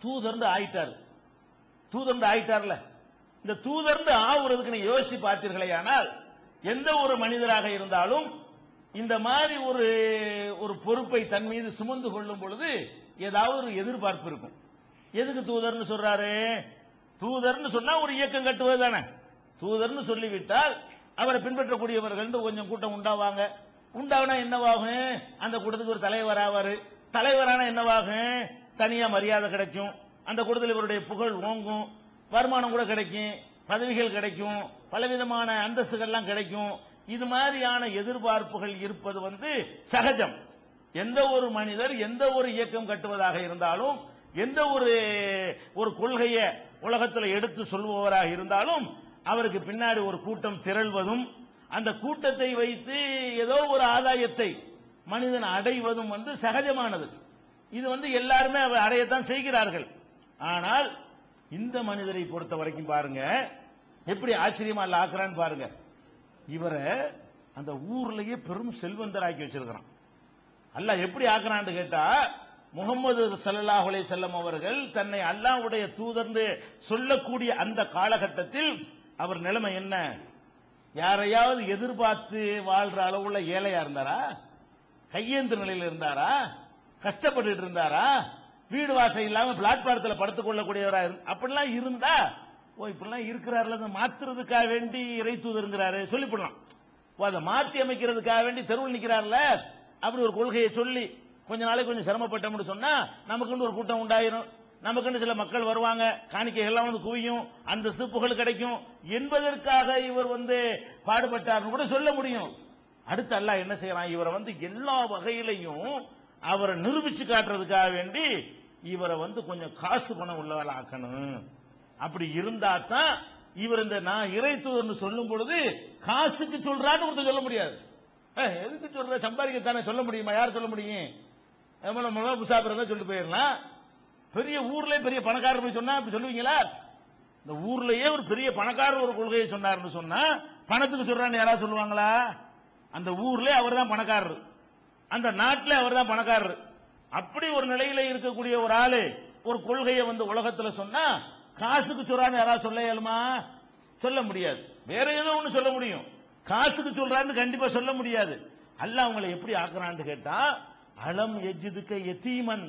தூதர்ந்து ஆயிட்டார். தூதர்ந்து ஆயிட்டார்ல. இந்த தூதர்ந்து ஆவுறதுக்கு நீங்க யோசிச்சு பார்த்தீர்களே ஆனால் எந்த ஒரு மனிதராக இருந்தாலும் இந்த மாதிரி ஒரு ஒரு பொறுப்பை தன் மீது சுமந்து கொள்ளும் பொழுது ஏதாவது ஒரு எதிர்பார்ப்பு இருக்கும். எதுக்கு தூதர்னு சொல்றாரு? தூதர்னு சொன்னா ஒரு இயக்கம் கட்டுவது தானே. தூதர்னு சொல்லிவிட்டால் அவரை பின்பற்றக்கூடியவர்கள் கொஞ்சம் கூட்டம் உண்டாவாங்க. உண்டாவனா என்னவாகும்? அந்த கூட்டத்துக்கு ஒரு தலைவர் ஆவாரு. தலைவரான என்னவாகும்? தனியா மரியாதை கிடைக்கும். அந்த கூட்டத்தில் இவருடைய புகழ் ஓங்கும். வருமானம் கூட கிடைக்கும். பதவிகள் கிடைக்கும். பலவிதமான அந்தஸ்துகள்லாம் கிடைக்கும். இது மாதிரியான எதிர்பார்ப்புகள் இருப்பது வந்து சகஜம். எந்த ஒரு மனிதர் எந்த ஒரு இயக்கம் கட்டுவதாக இருந்தாலும் எந்த ஒரு ஒரு கொள்கையை உலகத்தில் எடுத்து சொல்பவராக இருந்தாலும் அவருக்கு பின்னாடி ஒரு கூட்டம் திரள்வதும் அந்த கூட்டத்தை வைத்து ஏதோ ஒரு ஆதாயத்தை மனிதன் அடைவதும் வந்து சகஜமானது. இது வந்து எல்லாருமே அவர் அடையத்தான் செய்கிறார்கள். ஆனால் இந்த மனிதரை பொறுத்த வரைக்கும் பாருங்க எப்படி ஆச்சரியமா இல்ல ஆக்குறான்னு பாருங்க. இவரை அந்த ஊர்லயே பெரும் செல்வந்தராக்கி வச்சிருக்கிறான். அல்ல எப்படி ஆக்குறான்னு கேட்டா முகமது ஸல்லல்லாஹு அலைஹி செல்லம் அவர்கள் தன்னை அல்லாவுடைய தூதர்ந்து சொல்லக்கூடிய அந்த காலகட்டத்தில் அவர் நிலைமை என்ன? யாரையாவது எதிர்பார்த்து வாழ்ற அளவுள்ள ஏழையா இருந்தாரா? கையேந்து நிலையில் இருந்தாரா? கஷ்டப்பட்டு இருந்தாரா? வீடு வாசல் இல்லாம பிளாட்பாரத்தில் படுத்துக் கொள்ளக்கூடியவரா இரு- அப்படிலாம் இருந்தா ஓ இப்படிலாம் இருக்கிறாருல அதை மாத்துறதுக்காக வேண்டி இறை தூதருங்கிறாரு. சொல்லிவிடலாம் ஓ அதை மாற்றி அமைக்கிறதுக்காக வேண்டி தெருவில் நிற்கிறார்ல அப்படி ஒரு கொள்கையை சொல்லி கொஞ்ச நாளைக்கு கொஞ்சம் சிரமப்பட்டோம்னு சொன்னா நமக்குன்னு ஒரு கூட்டம் உண்டாயிரும். நமக்குன்னு சில மக்கள் வருவாங்க. காணிக்கை எல்லாம் வந்து குவியும். அந்த சிப்புகள் கிடைக்கும். என்பதற்காக இவர் வந்து பாடுபட்டார்னு கூட சொல்ல முடியும். அடுத்து அல்லாஹ் என்ன செய்யறான்? இவரை வந்து எல்லா வகையிலையும் அவரை நிரூபிச்சு காட்டுறதுக்காக வேண்டி இவரை வந்து கொஞ்சம் காசு பணம் உள்ளவரை ஆக்கணும் அப்படி இருந்தா தான் இவர் இந்த நான் இறை தூதர்னு சொல்லும் பொழுது காசுக்கு சொல்றான்னு ஒருத்தர் சொல்ல முடியாது. எதுக்கு சொல்ற? சம்பாதிக்கத்தானே சொல்ல முடியுமா? யார் சொல்ல முடியும்? எவ்வளவு சாப்பிட்றதா சொல்லிட்டு போயிடலாம். பெரிய ஊர்ல பெரிய பணக்காரர் போய் சொன்னா அப்படி சொல்லுவீங்களா? இந்த ஊர்லயே ஒரு பெரிய பணக்காரர் ஒரு கொள்கையை சொன்னாருன்னு சொன்னா பணத்துக்கு சொல்றான்னு யாராவது சொல்லுவாங்களா? அந்த ஊர்ல அவர் தான் பணக்காரர். அந்த நாட்டில் அவர் தான் பணக்காரர். அப்படி ஒரு நிலையில இருக்கக்கூடிய ஒரு ஆளு ஒரு கொள்கையை வந்து உலகத்துல சொன்னா காசுக்கு சொல்றான்னு யாராவது சொல்ல இயலுமா? சொல்ல முடியாது. வேற ஏதோ ஒன்று சொல்ல முடியும். காசுக்கு சொல்றான்னு கண்டிப்பா சொல்ல முடியாது. அல்லாஹ் அவங்களை எப்படி ஆக்குறான்னு கேட்டா அலம் எஜிதுக்க எத்தீமன்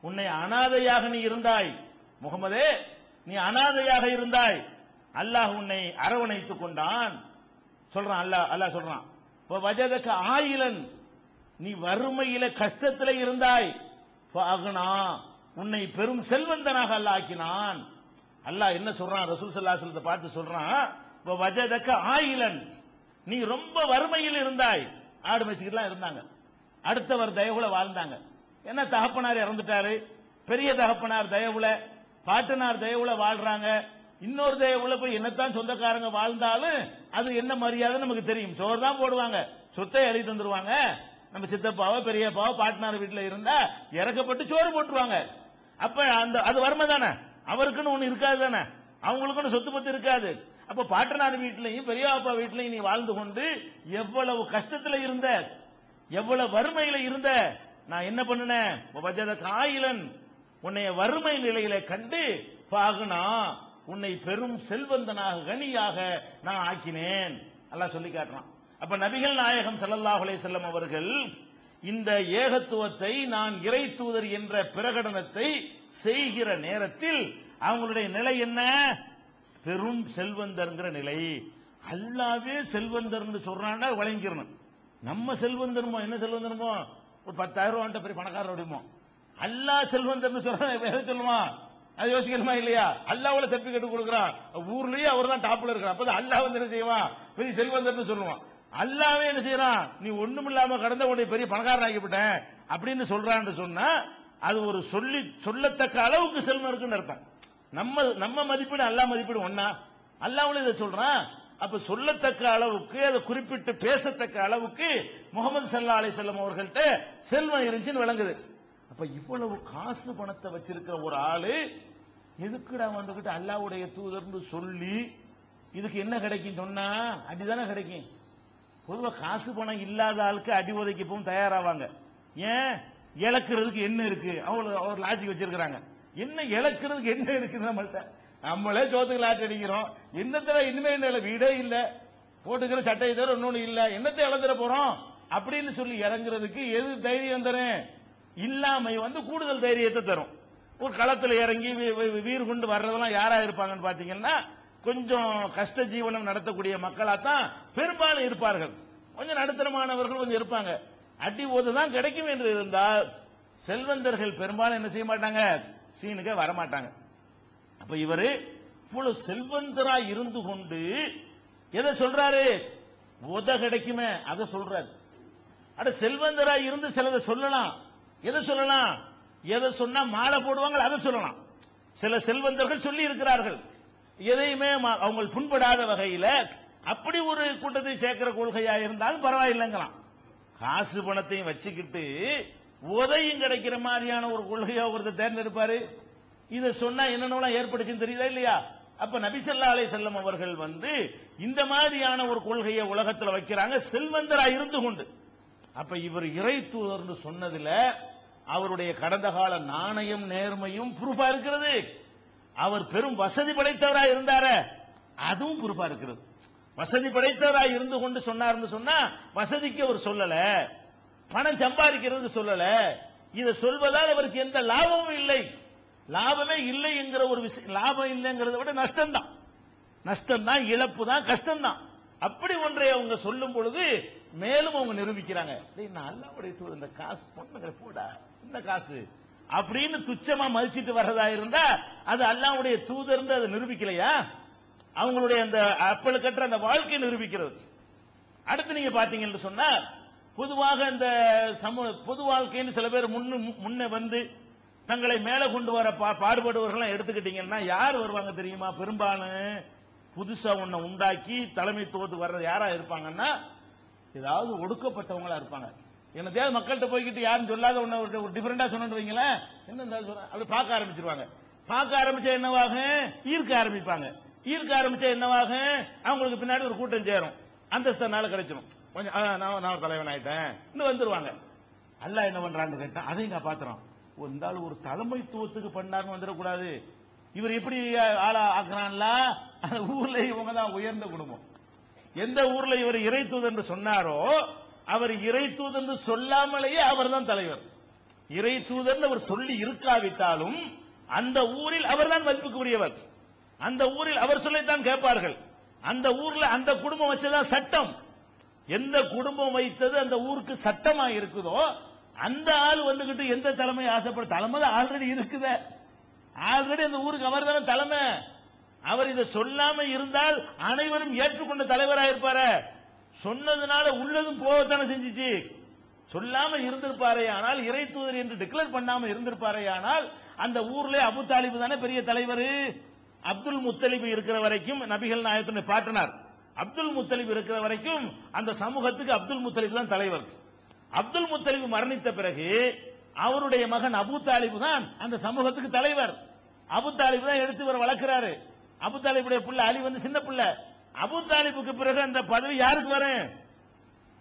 உன்னை அனாதையாக நீ இருந்தாய். முகமதே நீ அனாதையாக இருந்தாய். அல்லாஹ் உன்னை அரவணைத்துக் கொண்டான். சொல்றான் அல்லாஹ் அல்லாஹ் சொல்றான். வஜதக்க ஆயிலன். நீ வறுமையில கஷ்டத்தில் இருந்தாய். ஃபஅக்னா. உன்னை பெரும் செல்வந்தனாக அல்லாஹ் ஆக்கினான் அல்லாஹ் என்ன சொல்றான்? ரசூல் சல்லாசலத்தை பார்த்து சொல்றான் வஜதக்க ஆயிலன். நீ ரொம்ப வறுமையில் இருந்தாய். ஆடு மேய்ச்சிக்கிட்டுலாம் இருந்தாங்க. அடுத்தவர் தயவுல வாழ்ந்தாங்க. என்ன தகப்பனார் இறந்துட்டாரு? பெரிய தகப்பனார் தயவுல பாட்டனார் தயவுல வாழ்றாங்க. இன்னொரு தயவுல போய் என்னத்தான் சொந்தக்காரங்க வாழ்ந்தாலும் அது என்ன மரியாதை நமக்கு தெரியும். சோறு தான் போடுவாங்க. சொத்தை எழுதி தந்துருவாங்க. நம்ம சித்தப்பாவோ பெரியப்பாவோ பாட்டனார் வீட்டில் இருந்தா இறக்கப்பட்டு சோறு போட்டுருவாங்க. அப்ப அந்த அது வறுமை தானே? அவருக்குன்னு ஒன்று இருக்காது தானே? அவங்களுக்குன்னு சொத்து பத்து இருக்காது. அப்ப பாட்டனார் வீட்லயும் பெரியப்பா வீட்லயும் நீ வாழ்ந்து கொண்டு எவ்வளவு கஷ்டத்துல இருந்த எவ்வளவு வறுமையில இருந்த நான் என்ன பண்ணினேன்? காயிலன். உன்னைய வறுமை நிலையில கண்டு பாகுனா உன்னை பெரும் செல்வந்தனாக கனியாக நான் ஆக்கினேன். அல்லாஹ் சொல்லி காட்டுறான். அப்ப நபிகள் நாயகம் ஸல்லல்லாஹு செல்லம் அவர்கள் இந்த ஏகத்துவத்தை நான் இறை தூதர் என்ற பிரகடனத்தை செய்கிற நேரத்தில் அவங்களுடைய நிலை என்ன? பெரும் செல்வந்தர்ங்கிற நிலை. அல்லாவே செல்வந்தர்னு சொல்றான்னா வழங்கிடணும். நம்ம செல்வந்தருமோ என்ன செல்வந்தருமோ? ஒரு பத்தாயிரம் ரூபாய் பெரிய பணக்காரர் அப்படிமோ. அல்லாஹ் செல்வந்தர்னு சொல்றேன் சொல்லுவான்? அது யோசிக்கணுமா இல்லையா? அல்லாவோட சர்டிபிகேட் கொடுக்குறான். ஊர்லயே அவர் தான் டாப்ல இருக்கிறான். அப்ப அல்லாஹ் வந்து என்ன செய்வான்? பெரிய செல்வந்தர்னு சொல்லுவான். அல்லாவே என்ன செய்யறான்? நீ ஒண்ணும் இல்லாம கடந்த உடைய பெரிய பணக்காரன் ஆகிவிட்டேன் அப்படின்னு சொல்றான்னு சொன்னா அது ஒரு சொல்லி சொல்லத்தக்க அளவுக்கு செல்வம் இருக்குன்னு அர்த்தம். நம்ம நம்ம மதிப்பீடு அல்லாஹ் மதிப்பீடு ஒன்னா அல்லாவும் இதை சொல்றான். அப்ப சொல்லத்தக்க அளவுக்கு அதை குறிப்பிட்டு பேசத்தக்க அளவுக்கு முகமது சல்லா அலி செல்லம் அவர்கள்ட்ட செல்வம் இருந்துச்சுன்னு விளங்குது. அப்ப இவ்வளவு காசு பணத்தை வச்சிருக்கிற ஒரு ஆளு எதுக்குடா வந்துகிட்டு அல்லாவுடைய தூதர்னு சொல்லி இதுக்கு என்ன கிடைக்கும் சொன்னா? அடிதானே கிடைக்கும். பொதுவாக காசு பணம் இல்லாத ஆளுக்கு அடி உதைக்கு போகும் தயாராவாங்க. ஏன்? இழக்கிறதுக்கு என்ன இருக்கு? அவ்வளவு அவர் லாஜிக் வச்சிருக்கிறாங்க. என்ன இழக்கிறதுக்கு என்ன இருக்குது நம்மள்ட்ட? நம்மளே சோத்துக்கு லாட் அடிக்கிறோம். என்னத்தில் இனிமே என்ன வீடே இல்லை. போட்டுக்கிற சட்டையை தவிர இன்னொன்னு இல்லை. என்னத்தை இழந்துட போறோம்? அப்படின்னு சொல்லி இறங்குறதுக்கு எது தைரியம் தரும் இல்லாமை வந்து கூடுதல் தைரியத்தை தரும். களத்தில் இறங்கி வீ- கொண்டு வர்றதெல்லாம் யாரா இருப்பாங்கன்னு பாத்தீங்கன்னா கொஞ்சம் கஷ்ட ஜீவனம் நடத்தக்கூடிய மக்களா தான் பெரும்பாலும் இருப்பார்கள். கொஞ்சம் நடுத்தரமானவர்கள் கொஞ்சம் இருப்பாங்க. அடி தான் கிடைக்கும் என்று இருந்தால் செல்வந்தர்கள் பெரும்பாலும் என்ன செய்ய மாட்டாங்க? சீனுக்கே வரமாட்டாங்க. அப்ப இவரு இவ்வளவு செல்வந்தரா இருந்து கொண்டு எதை சொல்றாரு? உத கிடைக்குமே அதை சொல்றாரு. அட செல்வந்தரா இருந்து சிலதை சொல்லலாம். எதை சொல்லலாம்? எதை சொன்னா மாலை போடுவாங்க அதை சொல்லலாம். சில செல்வந்தர்கள் சொல்லி இருக்கிறார்கள். எதையுமே அவங்க புண்படாத வகையில அப்படி ஒரு கூட்டத்தை சேர்க்கிற கொள்கையா இருந்தாலும் பரவாயில்லைங்களாம். காசு பணத்தையும் வச்சுக்கிட்டு உதையும் கிடைக்கிற மாதிரியான ஒரு கொள்கையா ஒருத்தர் தேர்ந்தெடுப்பாரு. இதை சொன்னா என்னென்ன ஏற்படுச்சுன்னு தெரியுதா இல்லையா? அப்ப நபிசல்லா அலை செல்லம் அவர்கள் வந்து இந்த மாதிரியான ஒரு கொள்கையை உலகத்தில் வைக்கிறாங்க. செல்வந்தரா இருந்து கொண்டு. அப்ப இவர் இறை தூதர்னு சொன்னதுல அவருடைய கடந்த கால நாணயம் நேர்மையும் புரூஃபா இருக்கிறது. அவர் பெரும் வசதி படைத்தவராக இருந்தார அதுவும் புரூஃபா இருக்கிறது. வசதி படைத்தவராக இருந்து கொண்டு சொன்னார்னு சொன்னா வசதிக்கு அவர் சொல்லல. பணம் சம்பாதிக்கிறது சொல்லல. இதை சொல்வதால் அவருக்கு எந்த லாபமும் இல்லை. லாபமே இல்லை என்கிற ஒரு விஷயம் லாபம் இல்லைங்கிறத விட நஷ்டம் தான் நஷ்டம் தான் இழப்பு தான் கஷ்டம் தான் அப்படி ஒன்றை அவங்க சொல்லும் பொழுது மேலும் அவங்க நிரூபிக்கிறாங்க. டேய், நான் அல்லாவுடைய தூதர் இந்த காசு பொண்ணுங்க போடா இந்த காசு. அப்படின்னு துச்சமா மதிச்சிட்டு வர்றதா இருந்தா அது அல்லாவுடைய தூதர் அதை நிரூபிக்கலையா? அவங்களுடைய அந்த அப்பல் கட்டுற அந்த வாழ்க்கையை நிரூபிக்கிறது. அடுத்து நீங்க பாத்தீங்கன்னு சொன்னா பொதுவாக இந்த சமூக பொது வாழ்க்கைன்னு சில பேர் முன்னு முன்ன வந்து தங்களை மேல கொண்டு வர பா- பாடுபடுவர்கள் எடுத்துக்கிட்டீங்கன்னா யார் வருவாங்க தெரியுமா? பெரும்பாலும் புதுசா ஒன்ன உண்டாக்கி தலைமைத்துவத்துக்கு வர்றது யாரா இருப்பாங்கன்னா ஏதாவது ஒடுக்கப்பட்டவங்களா இருப்பாங்க. என்னத்தையாவது மக்கள்கிட்ட போய்கிட்டு யாரும் சொல்லாத ஒன்று ஒரு- ஒரு டிஃபரெண்டா சொன்னு வைங்களேன் என்ன இருந்தாலும் சொல்றேன் அப்படி பார்க்க ஆரம்பிச்சிருவாங்க. பார்க்க ஆரம்பிச்சா என்னவாக? ஈர்க்க ஆரம்பிப்பாங்க. ஈர்க்க ஆரம்பிச்சா என்னவாக? அவங்களுக்கு பின்னாடி ஒரு கூட்டம் சேரும். அந்தஸ்தனால கிடைச்சிடும் கொஞ்சம் நான் நான் ஒரு தலைவன் ஆயிட்டேன். இன்னும் வந்துருவாங்க. அல்ல என்ன பண்றான்னு கேட்டா அதையும் காப்பாத்துறோம் ஒரு இந்த ஒரு தலைமைத்துவத்துக்கு பண்ணாருன்னு வந்துடக்கூடாது. இவர் எப்படி ஆளா ஆக்குறான்ல? அந்த ஊர்ல இவங்க தான் உயர்ந்த குடும்பம். எந்த ஊர்ல இவர் இறை என்று சொன்னாரோ அவர் இறை என்று சொல்லாமலேயே அவர் தான் தலைவர். இறை தூதர் அவர் சொல்லி இருக்காவிட்டாலும் அந்த ஊரில் அவர்தான் மதிப்புக்குரியவர். அந்த ஊரில் அவர் சொல்லித்தான் கேட்பார்கள். அந்த ஊர்ல அந்த குடும்பம் வச்சதான் சட்டம். எந்த குடும்பம் வைத்தது அந்த ஊருக்கு சட்டமா இருக்குதோ அந்த ஆள் வந்துகிட்டு எந்த தலைமை ஆசைப்பட தலைமை ஆல்ரெடி இருக்குத. ஆல்ரெடி அந்த ஊருக்கு அவர் தானே தலைமை. அவர் இதை சொல்லாம இருந்தால் அனைவரும் ஏற்றுக்கொண்ட தலைவராக இருப்பார சொன்னதுனால உள்ளதும் போகத்தானே செஞ்சிச்சு. சொல்லாம இருந்திருப்பாரே ஆனால் இறை தூதர் என்று டிக்ளேர் பண்ணாம இருந்திருப்பாரே ஆனால் அந்த ஊர்ல அபு தாலிபு தானே பெரிய தலைவர். அப்துல் முத்தலிபு இருக்கிற வரைக்கும் நபிகள் நாயகத்தினை பாட்டினார். அப்துல் முத்தலிப் இருக்கிற வரைக்கும் அந்த சமூகத்துக்கு அப்துல் முத்தலிப் தான் தலைவர். அப்துல் முத்தலிப் மரணித்த பிறகு அவருடைய மகன் அபு தாலிபு தான் அந்த சமூகத்துக்கு தலைவர். அபு தாலிபு தான் எடுத்து இவர் வளர்க்கிறாரு. அபு தாலிபுடைய பிள்ளை அலி வந்து சின்ன பிள்ளை. அபு தாலிபுக்கு பிறகு அந்த பதவி யாருக்கு வரும்?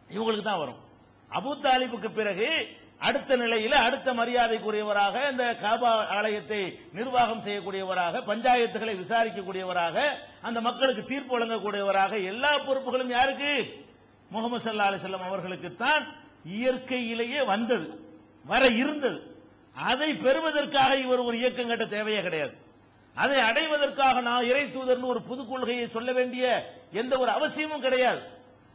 இவங்களுக்கு தான் வரும். அபு தாலிபுக்கு பிறகு அடுத்த நிலையில் அடுத்த மரியாதைக்குரியவராக இந்த காபா ஆலயத்தை நிர்வாகம் செய்யக்கூடியவராக பஞ்சாயத்துகளை விசாரிக்கக்கூடியவராக அந்த மக்களுக்கு தீர்ப்பு வழங்கக்கூடியவராக எல்லா பொறுப்புகளும் யாருக்கு? முகமது சல்லா அலிசல்லாம் அவர்களுக்கு தான் இயற்கையிலேயே வந்தது வர இருந்தது. அதை பெறுவதற்காக இவர் ஒரு இயக்கம் கட்ட தேவையே கிடையாது. அதை அடைவதற்காக நான் இறை தூதர்னு ஒரு புது கொள்கையை சொல்ல வேண்டிய எந்த ஒரு அவசியமும் கிடையாது.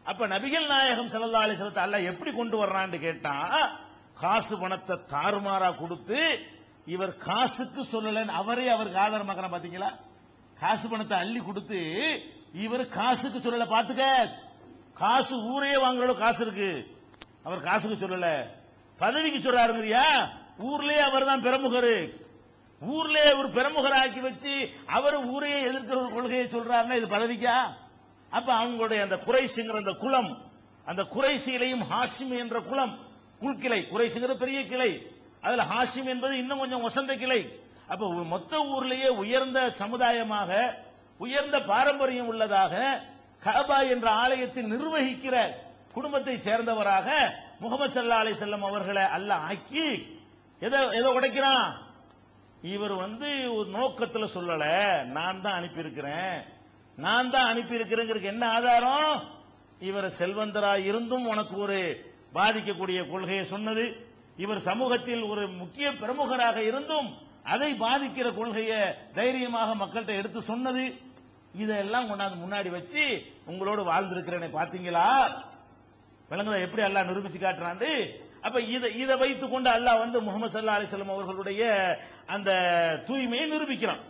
அப்ப நபிகள் நாயகம் செல்லா அலைஹி வஸல்லத்தை எப்படி கொண்டு வர்றான்னு கேட்டா காசு பணத்தை தாறுமாறா கொடுத்து இவர் காசுக்கு சொல்லலன்னு அவரே அவருக்கு ஆதாரமாக்குற பாத்தீங்களா? காசு பணத்தை அள்ளி கொடுத்து இவர் காசுக்கு சொல்லல பாத்துக்க. காசு ஊரையே வாங்குற அளவுக்கு காசு இருக்கு. அவர் காசுக்கு சொல்லல. பதவிக்கு சொல்றாருங்கறியா? ஊர்லயே அவர் தான் பிரமுகரு. ஊர்ல ஒரு பிரமுகராக்கி வச்சு அவர் ஊரையே எதிர்க்கிற ஒரு கொள்கையை சொல்றாருன்னா இது பதவிக்கா? அப்ப அவங்களுடைய அந்த குறைசிங்கிற அந்த குலம் அந்த குறைசியிலையும் ஹாஷிம் என்ற குலம் குள்கிளை குறைசிங்கிற பெரிய கிளை. அதுல ஹாஷிம் என்பது இன்னும் கொஞ்சம் வசந்த கிளை. அப்ப மொத்த ஊர்லேயே உயர்ந்த சமுதாயமாக உயர்ந்த பாரம்பரியம் உள்ளதாக கபா என்ற ஆலயத்தை நிர்வகிக்கிற குடும்பத்தை சேர்ந்தவராக முகமது சல்லா அலி செல்லம் அவர்களை அல்ல ஆக்கி எதை எதை உடைக்கிறான்? இவர் வந்து ஒரு நோக்கத்துல சொல்லல நான் தான் அனுப்பியிருக்கிறேன். நான் தான் அனுப்பியிருக்கிறேங்கிறதுக்கு என்ன ஆதாரம்? இவர் செல்வந்தரா இருந்தும் உனக்கு ஒரு பாதிக்கக்கூடிய கொள்கையை சொன்னது. இவர் சமூகத்தில் ஒரு முக்கிய பிரமுகராக இருந்தும் அதை பாதிக்கிற கொள்கையை தைரியமாக மக்கள்கிட்ட எடுத்து சொன்னது. இதெல்லாம் கொண்டாந்து முன்னாடி வச்சு உங்களோடு வாழ்ந்திருக்கிறேனே பாத்தீங்களா? விளங்குதா எப்படி எல்லாம் நிரூபிச்சு காட்டுறாண்டு அப்ப இதை இதை வைத்துக் கொண்டு அல்லாஹ் வந்து முகமது சல்லா அலிஸ்லாம் அவர்களுடைய அந்த தூய்மையை நிரூபிக்கிறான்.